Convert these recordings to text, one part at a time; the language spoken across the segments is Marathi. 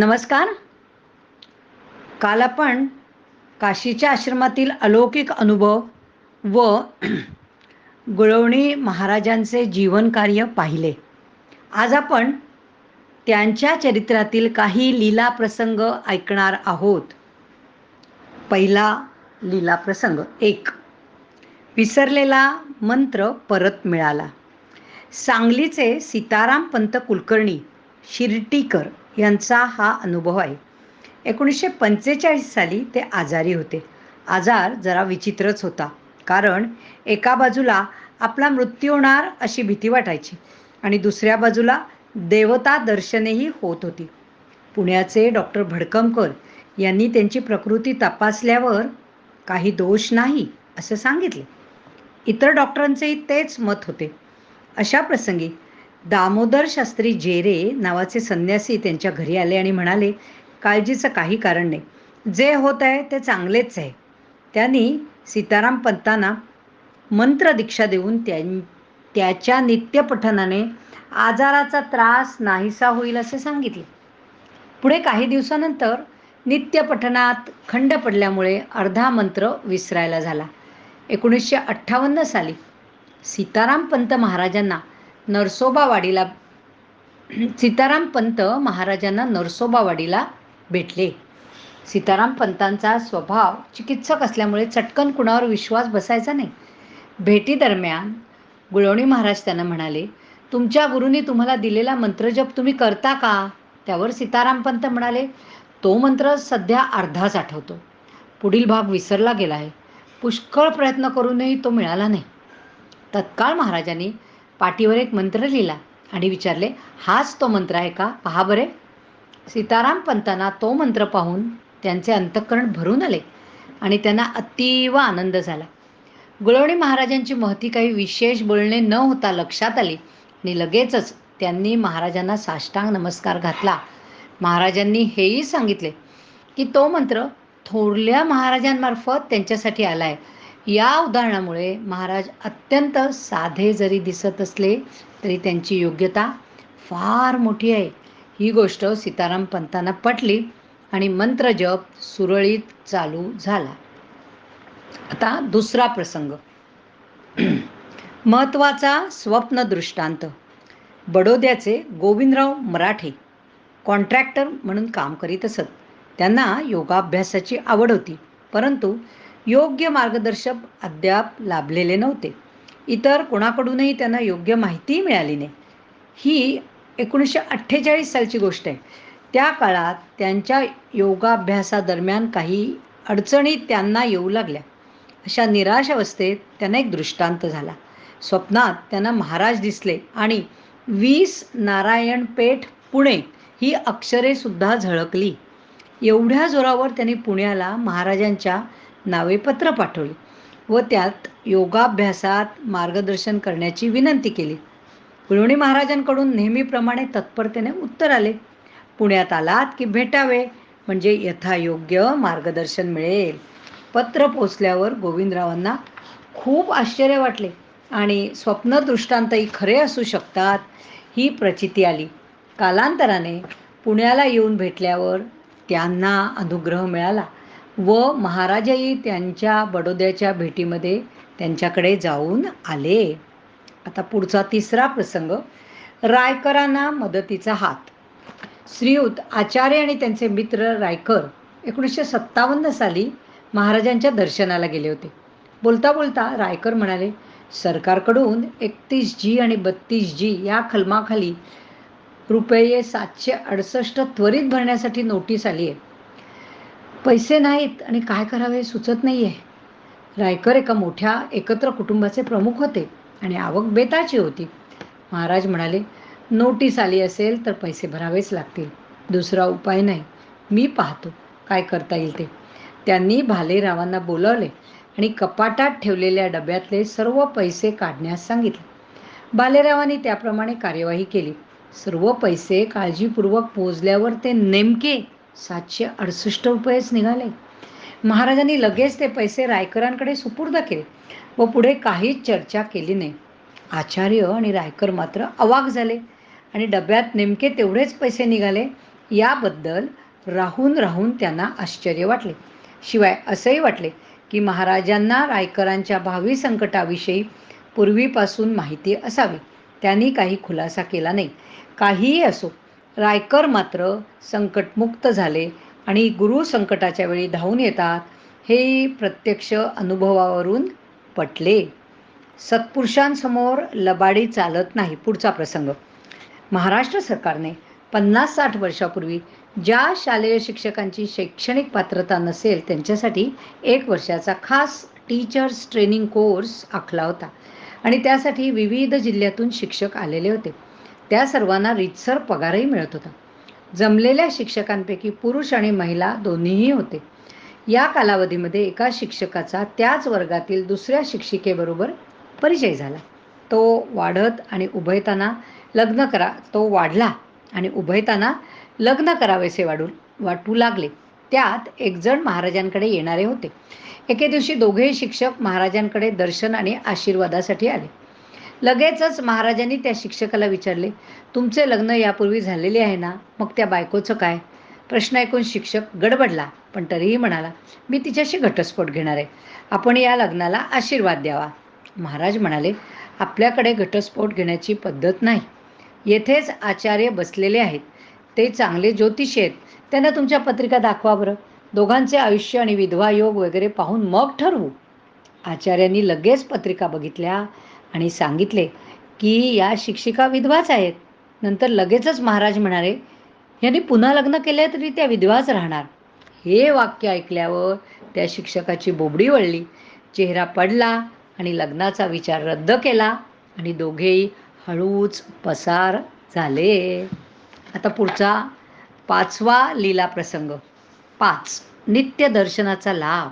नमस्कार. काल आपण काशीच्या आश्रमातील अलौकिक अनुभव व गुळवणी महाराजांचे जीवनकार्य पाहिले. आज आपण त्यांच्या चरित्रातील काही लीला प्रसंग ऐकणार आहोत. पहिला लीला प्रसंग एक. विसरलेला मंत्र परत मिळाला. सांगलीचे सीताराम पंत कुलकर्णी शिर्टीकर यांचा हा अनुभव आहे. एकोणीसशे पंचेचाळीस साली ते आजारी होते. आजार जरा विचित्रच होता. कारण एका बाजूला आपला मृत्यू होणार अशी भीती वाटायची आणि दुसऱ्या बाजूला देवता दर्शनेही होत होती. पुण्याचे डॉक्टर भडकमकर यांनी त्यांची प्रकृती तपासल्यावर काही दोष नाही असं सांगितले. इतर डॉक्टरांचेही तेच मत होते. अशा प्रसंगी दामोदर शास्त्री जेरे नावाचे संन्यासी त्यांच्या घरी आले आणि म्हणाले काळजीचं काही कारण नाही. जे होत आहे ते चांगलेच आहे. त्यांनी सीताराम पंतांना मंत्र दीक्षा देऊन त्यां त्याच्या नित्यपठनाने आजाराचा त्रास नाहीसा होईल असे सांगितले. पुढे काही दिवसानंतर नित्यपठनात खंड पडल्यामुळे अर्धा मंत्र विसरायला झाला. एकोणीसशे अठ्ठावन्न साली सीताराम पंत महाराजांना नरसोबावाडीला सीताराम पंत महाराजांना नरसोबावाडीला भेटले. सीताराम पंतांचा स्वभाव चिकित्सक असल्यामुळे चटकन कुणावर विश्वास बसायचा नाही. भेटीदरम्यान गुळवणी महाराज त्यांना म्हणाले तुमच्या गुरुनी तुम्हाला दिलेला मंत्रजप तुम्ही करता का? त्यावर सीताराम पंत म्हणाले तो मंत्र सध्या अर्धाच आठवतो. पुढील भाग विसरला गेला आहे. पुष्कळ प्रयत्न करूनही तो मिळाला नाही. तत्काळ महाराजांनी पाठीवर एक मंत्र लिहिला आणि विचारले हाच तो मंत्र आहे का? पहा बरे. सीताराम पंतांना तो मंत्र पाहून त्यांचे अंतःकरण भरून आले आणि त्यांना अतीव आनंद झाला. गुळवणी महाराजांची महती काही विशेष बोलणे न होता लक्षात आली आणि लगेचच त्यांनी महाराजांना साष्टांग नमस्कार घातला. महाराजांनी हेही सांगितले की तो मंत्र थोरल्या महाराजांमार्फत त्यांच्यासाठी आला आहे या उदाहरणामुळे महाराज अत्यंत साधे जरी दिसत असले तरी त्यांची योग्यता फार मोठी आहे. ही गोष्ट सीताराम पंतांना पटली आणि मंत्रजप सुरळीत चालू झाला. आता दुसरा प्रसंग. महत्त्वाचा स्वप्न दृष्टांत. बडोद्याचे गोविंदराव मराठे कॉन्ट्रॅक्टर म्हणून काम करीत असत. त्यांना योगाभ्यासाची आवड होती परंतु योग्य मार्गदर्शक अद्याप लाभलेले नव्हते. इतर कोणाकडूनही त्यांना योग्य माहितीही मिळाली नाही. ही एकोणीसशे अठ्ठेचाळीस सालची गोष्ट आहे. त्या काळात त्यांच्या योगाभ्यासादरम्यान काही अडचणी त्यांना येऊ लागल्या. अशा निराश अवस्थेत त्यांना एक दृष्टांत झाला. स्वप्नात त्यांना महाराज दिसले आणि वीस नारायणपेठ पुणे ही अक्षरेसुद्धा झळकली. एवढ्या जोरावर त्यांनी पुण्याला महाराजांच्या नावे पत्र पाठवले व त्यात योगाभ्यासात मार्गदर्शन करण्याची विनंती केली. गुरुणी महाराजांकडून नेहमीप्रमाणे तत्परतेने उत्तर आले. पुण्यात आलात की भेटावे म्हणजे यथायोग्य मार्गदर्शन मिळेल. पत्र पोचल्यावर गोविंदरावांना खूप आश्चर्य वाटले आणि स्वप्न दृष्टांतही खरे असू शकतात ही प्रचिती आली. कालांतराने पुण्याला येऊन भेटल्यावर त्यांना अनुग्रह मिळाला. व महाराजही त्यांच्या बडोद्याच्या भेटीमध्ये त्यांच्याकडे जाऊन आले. आता पुढचा तिसरा प्रसंग. रायकरांना मदतीचा हात. श्रीयुत आचार्य आणि त्यांचे मित्र रायकर एकोणीसशे सत्तावन्न साली महाराजांच्या दर्शनाला गेले होते. बोलता बोलता रायकर म्हणाले सरकारकडून एकतीस जी आणि बत्तीस जी या कलमाखाली रुपये सातशे अडसष्ट त्वरित भरण्यासाठी नोटीस आली आहे. पैसे नाहीत आणि काय करावे सुचत नाही आहे रायकर एका मोठ्या एकत्र कुटुंबाचे प्रमुख होते आणि आवक बेताची होती. महाराज म्हणाले नोटीस आली असेल तर पैसे भरावेच लागतील. दुसरा उपाय नाही. मी पाहतो. काय करता येईल ते. त्यांनी भालेरावांना बोलावले आणि कपाटात ठेवलेल्या डब्यातले सर्व पैसे काढण्यास सांगितले. भालेरावांनी त्याप्रमाणे कार्यवाही केली. सर्व पैसे काळजीपूर्वक मोजल्यावर ते नेमके सातशे अडुसष्ट रुपयेच निघाले. महाराजांनी लगेच ते पैसे रायकरांकडे सुपूर्द केले व पुढे काहीच चर्चा केली नाही. आचार्य आणि रायकर मात्र अवाक झाले आणि डब्यात नेमके तेवढेच पैसे निघाले याबद्दल राहून राहून त्यांना आश्चर्य वाटले. शिवाय असंही वाटले की महाराजांना रायकरांच्या भावी संकटाविषयी पूर्वीपासून माहिती असावी. त्यांनी काही खुलासा केला नाही. काहीही असो रायकर मात्र संकटमुक्त झाले आणि गुरु संकटाच्या वेळी धावून येतात हे प्रत्यक्ष अनुभवावरून पटले. सत्पुरुषांसमोर लबाडी चालत नाही. पुढचा प्रसंग. महाराष्ट्र सरकारने पन्नास साठ वर्षापूर्वी ज्या शालेय शिक्षकांची शैक्षणिक पात्रता नसेल त्यांच्यासाठी एक वर्षाचा खास टीचर्स ट्रेनिंग कोर्स आखला होता. आणि त्यासाठी विविध जिल्ह्यातून शिक्षक आलेले होते. त्या सर्वांना रितसर पगारही मिळत होता. जमलेल्या शिक्षकांपैकी पुरुष आणि महिला दोन्हीही होते. या कालावधीमध्ये एका शिक्षकाचा त्याच वर्गातील दुसऱ्या शिक्षिकेबरोबर परिचय झाला. तो वाढत आणि उभयताना लग्न करा तो वाढला आणि उभयताना लग्न करावेसे वाढू वाटू लागले. त्यात एकजण महाराजांकडे येणारे होते. एके दिवशी दोघेही शिक्षक महाराजांकडे दर्शन आणि आशीर्वादासाठी आले. लगेचच महाराजांनी त्या शिक्षकाला विचारले तुमचे लग्न यापूर्वी झालेले आहे ना? मग त्या बायकोचं काय? प्रश्न ऐकून शिक्षक गडबडला पण तरीही म्हणाला मी तिच्याशी घटस्फोट घेणार आहे. आपण या लग्नाला आशीर्वाद द्यावा. महाराज म्हणाले आपल्याकडे घटस्फोट घेण्याची पद्धत नाही. येथेच आचार्य बसलेले आहेत. ते चांगले ज्योतिषी आहेत. त्यांना तुमच्या पत्रिका दाखवा बरं. दोघांचे आयुष्य आणि विधवा योग वगैरे पाहून मग ठरवू. आचार्यांनी लगेच पत्रिका बघितल्या. आणि सांगितले की या शिक्षिका विधवाच आहेत. नंतर लगेचच महाराज म्हणाले यांनी पुन्हा लग्न केले तरी त्या विधवाच राहणार. हे वाक्य ऐकल्यावर त्या शिक्षकाची बोबडी वळली. चेहरा पडला आणि लग्नाचा विचार रद्द केला आणि दोघेही हळूच पसार झाले. आता पुढचा पाचवा लीला प्रसंग. पाच. नित्य दर्शनाचा लाभ.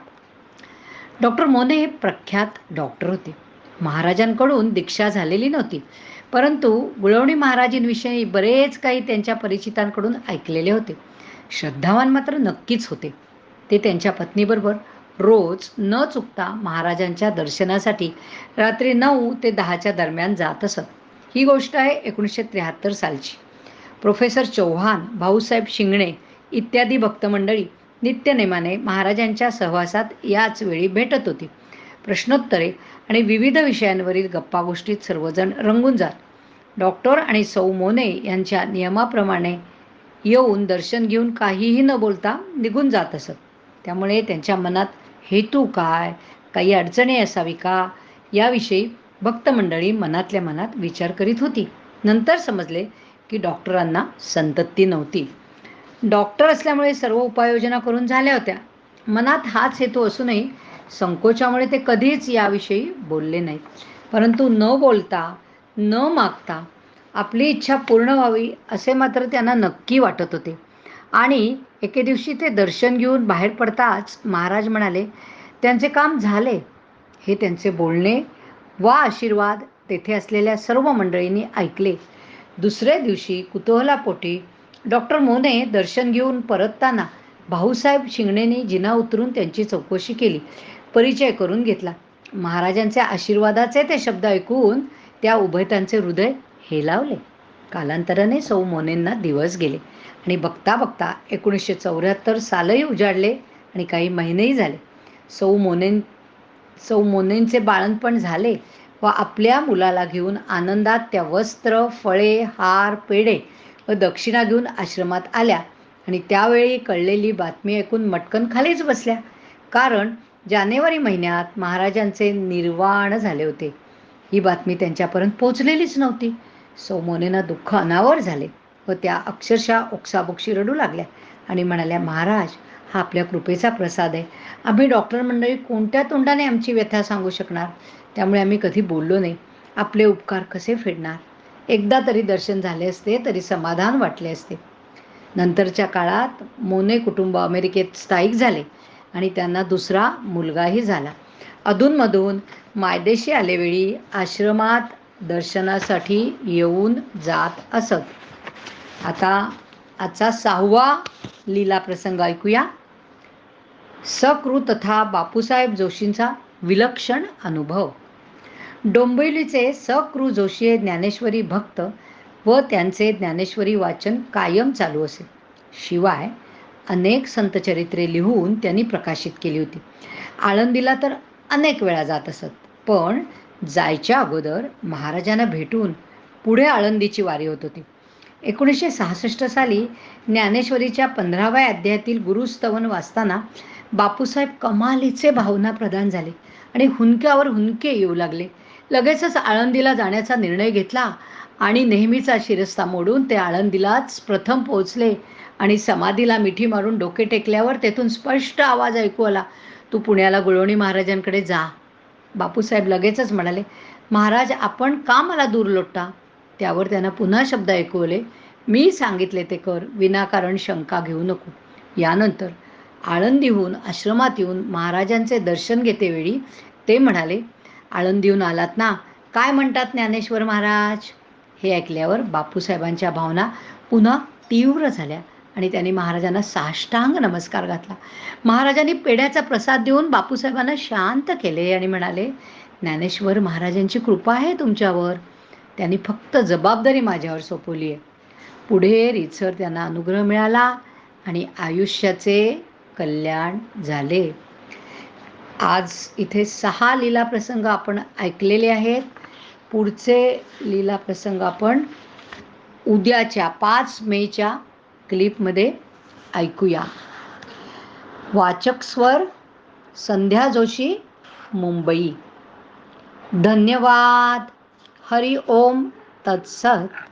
डॉक्टर मोने हे प्रख्यात डॉक्टर होते. महाराजांकडून दीक्षा झालेली नव्हती. परंतु गुळवणी महाराजींविषयी बरेच काही त्यांच्या परिचितांकडून ऐकलेले होते. श्रद्धावान मात्र नक्कीच होते. ते त्यांच्या पत्नीबरोबर रोज न चुकता महाराजांच्या दर्शनासाठी रात्री नऊ ते दहाच्या दरम्यान जात असत. ही गोष्ट आहे एकोणीसशे त्र्याहत्तर सालची. प्रोफेसर चौहान भाऊसाहेब शिंगणे इत्यादी भक्तमंडळी नित्यनेमाने महाराजांच्या सहवासात याच वेळी भेटत होती. प्रश्नोत्तरे आणि विविध विषयांवरील गप्पागोष्टीत सर्वजण रंगून जात. डॉक्टर आणि सौ मोने यांच्या नियमाप्रमाणे येऊन दर्शन घेऊन काहीही न बोलता निघून जात असत. त्यामुळे त्यांच्या मनात हेतू काय काही अडचणी असावी का याविषयी भक्तमंडळी मनातल्या मनात विचार करीत होती. नंतर समजले की डॉक्टरांना संतत्ती नव्हती. डॉक्टर असल्यामुळे सर्व उपाययोजना करून झाल्या होत्या. मनात हाच हेतू असूनही संकोचामुळे ते कधीच याविषयी बोलले नाही परंतु न बोलता न मागता आपली इच्छा पूर्ण व्हावी असे मात्र त्यांना नक्की वाटत होते. आणि एके दिवशी ते दर्शन घेऊन बाहेर पडताच महाराज म्हणाले त्यांचे काम झाले. हे त्यांचे बोलणे वा आशीर्वाद तेथे असलेल्या सर्व मंडळींनी ऐकले. दुसऱ्या दिवशी कुतूहलापोटी डॉक्टर मोने दर्शन घेऊन परतताना भाऊसाहेब शिंगणेनी जिना उतरून त्यांची चौकशी केली. परिचय करून घेतला. महाराजांच्या आशीर्वादाचे ते शब्द ऐकून त्या उभयतांचे हृदय हेलावले. कालांतराने सौ मोनेंना दिवस गेले आणि बघता बघता एकोणीसशे चौऱ्याहत्तर सालही उजाडले आणि काही महिनेही झाले. सौ मोनेन सौ मोनेंचे बाळणपण झाले व आपल्या मुलाला घेऊन आनंदात त्या वस्त्र फळे हार पेढे व दक्षिणा घेऊन आश्रमात आल्या आणि त्यावेळी कळलेली बातमी ऐकून मटकन खालीच बसल्या. कारण जानेवारी महिन्यात महाराजांचे निर्वाण झाले होते. ही बातमी त्यांच्यापर्यंत पोचलेलीच नव्हती. सौमोनेना दुःख अनावर झाले व त्या अक्षरशः ओक्साबोक्षी रडू लागल्या आणि म्हणाल्या महाराज हा आपल्या कृपेचा प्रसाद आहे. आम्ही डॉक्टर मंडळी कोणत्या तोंडाने आमची व्यथा सांगू शकणार? त्यामुळे आम्ही कधी बोललो नाही. आपले उपकार कसे फेडणार? एकदा तरी दर्शन झाले असते तरी समाधान वाटले असते. नंतरच्या काळात मोने कुटुंब अमेरिकेत स्थायिक झाले. आणि त्यांना दुसरा मुलगाही झाला. अधूनमधून मायदेशी आलेवेळी आश्रमात दर्शनासाठी येऊन जात असत. आता आजचा सहावा लीला प्रसंग ऐकूया. सकृ तथा बापूसाहेब जोशींचा विलक्षण अनुभव. डोंबिवलीचे सकृ जोशी हे ज्ञानेश्वरी भक्त व त्यांचे ज्ञानेश्वरी वाचन कायम चालू असे. शिवाय अनेक संतचरित्रे लिहून त्यांनी प्रकाशित केली होती. आळंदीला तर अनेक वेळा जात असत. पण जायच्या अगोदर महाराजांना भेटून पुढे आळंदीची वारी होत होती. एकोणीसशे सहासष्ट साली ज्ञानेश्वरीच्या पंधराव्या अध्यायातील गुरुस्तवन वाचताना बापूसाहेब कमालीचे भावना प्रदान झाले आणि हुंक्यावर हुंके येऊ लागले. लगेचच आळंदीला जाण्याचा निर्णय घेतला आणि नेहमीचा शिरस्ता मोडून ते आळंदीलाच प्रथम पोहोचले आणि समाधीला मिठी मारून डोके टेकल्यावर तेथून स्पष्ट आवाज ऐकू आला तू पुण्याला गुळवणी महाराजांकडे जा. बापूसाहेब लगेचच म्हणाले महाराज आपण का मला दूर लोटता? त्यावर त्यांना पुन्हा शब्द ऐकवले मी सांगितले ते कर विनाकारण शंका घेऊ नको. यानंतर आळंदीहून आश्रमात येऊन महाराजांचे दर्शन घेतेवेळी ते म्हणाले आळंदीहून आलात ना? काय म्हणतात ज्ञानेश्वर महाराज? हे ऐकल्यावर बापूसाहेबांच्या भावना पुन्हा तीव्र झाल्या. आणि त्यांनी महाराजांना साष्टांग नमस्कार घातला. महाराजांनी पेढ्याचा प्रसाद देऊन बापूसाहेबांना शांत केले आणि म्हणाले ज्ञानेश्वर महाराजांची कृपा आहे तुमच्यावर. त्यांनी फक्त जबाबदारी माझ्यावर सोपवली आहे. पुढे रीतसर त्यांना अनुग्रह मिळाला आणि आयुष्याचे कल्याण झाले. आज इथे सहा लीला प्रसंग आपण ऐकलेले आहेत. पुढचे लीला प्रसंग आपण उद्याच्या पाच मेच्या क्लिपमध्ये ऐकूया. वाचक स्वर संध्या जोशी मुंबई. धन्यवाद. हरि ओम तत्सत.